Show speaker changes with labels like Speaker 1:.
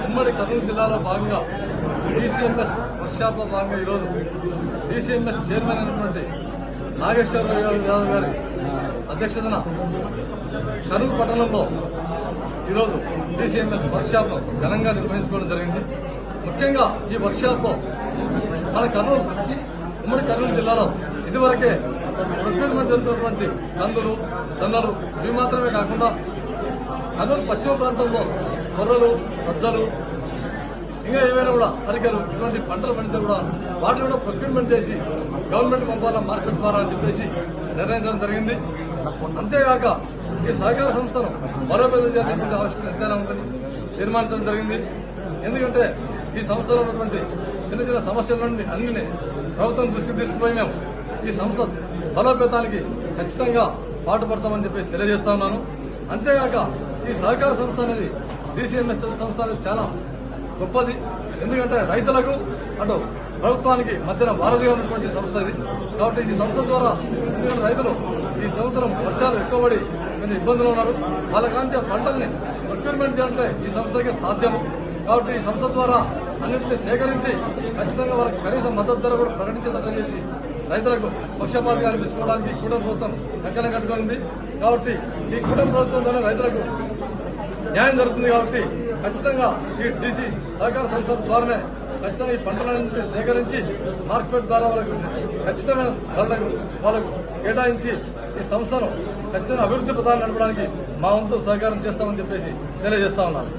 Speaker 1: ఉమ్మడి కర్నూలు జిల్లాలో భాగంగా డీసీఎంఎస్ వర్క్షాప్లో భాగంగా ఈరోజు డీసీఎంఎస్ చైర్మన్ అయినటువంటి నాగేశ్వరరావు యాదవ్ గారి అధ్యక్షతన కర్నూలు పట్టణంలో ఈరోజు డీసీఎంఎస్ వర్క్షాప్ ఘనంగా నిర్వహించుకోవడం జరిగింది. ముఖ్యంగా ఈ వర్క్షాప్లో మన కర్నూలు ఉమ్మడి కర్నూలు జిల్లాలో ఇదివరకే ప్రొక్యూర్మెంట్ జరుగుతున్నటువంటి కందులు జొన్నలు ఇవి మాత్రమే కాకుండా కర్నూలు పశ్చిమ ప్రాంతంలో కొర్రలు సజ్జలు ఇంకా ఏవైనా కూడా అరికలు ఇటువంటి పంటలు పండితే కూడా వాటిని కూడా ప్రొక్యూర్మెంట్ చేసి గవర్నమెంట్ పంపాల మార్కెట్ ద్వారా అని చెప్పేసి నిర్ణయించడం జరిగింది. అంతేగాక ఈ సహకార సంస్థను బలోపేతం చేసేటువంటి ఆవశ్యకత ఎంతైనా ఉందని తీర్మానించడం జరిగింది. ఎందుకంటే ఈ సంస్థలో ఉన్నటువంటి చిన్న చిన్న సమస్యల నుండి అన్ని ప్రభుత్వం దృష్టికి తీసుకుపోయి మేము ఈ సంస్థ బలోపేతానికి ఖచ్చితంగా పాటుపడతామని చెప్పేసి తెలియజేస్తా ఉన్నాను. అంతేగాక ఈ సహకార సంస్థ అనేది డిసిఎంఎస్ సంస్థ అనేది చాలా గొప్పది. ఎందుకంటే రైతులకు అటు ప్రభుత్వానికి మధ్యన వారధిగా ఉన్నటువంటి సంస్థ ఇది. కాబట్టి ఈ సంస్థ ద్వారా ఎందుకంటే రైతులు ఈ సంవత్సరం వర్షాలు ఎక్కువ పడి కొంచెం ఇబ్బందులు ఉన్నారు. వాళ్ళ కాంచే పంటల్ని ప్రొక్యూర్మెంట్ చేయాలంటే ఈ సంస్థకే సాధ్యం కాబట్టి ఈ సంస్థ ద్వారా అన్నింటినీ సేకరించి ఖచ్చితంగా వాళ్ళకి కనీస మద్దతు ధర కూడా ప్రకటించేటట్లు చేసి రైతులకు పక్షపాతాలు తీసుకోవడానికి కూటమి ప్రభుత్వం లెక్కన కట్టుకుంది. కాబట్టి ఈ కూటమి ప్రభుత్వం ద్వారా రైతులకు న్యాయం జరుగుతుంది కాబట్టి ఖచ్చితంగా ఈ డీసీ సహకార సంస్థల ద్వారానే ఖచ్చితంగా ఈ పంటలన్నింటినీ సేకరించి మార్కెట్ ద్వారా వాళ్ళకు ఖచ్చితమైన ధరలకు వాళ్ళకు కేటాయించి ఈ సంస్థను ఖచ్చితంగా అభివృద్ధి ప్రధానం నడపడానికి మా వంతు సహకారం చేస్తామని చెప్పేసి తెలియజేస్తా ఉన్నాను.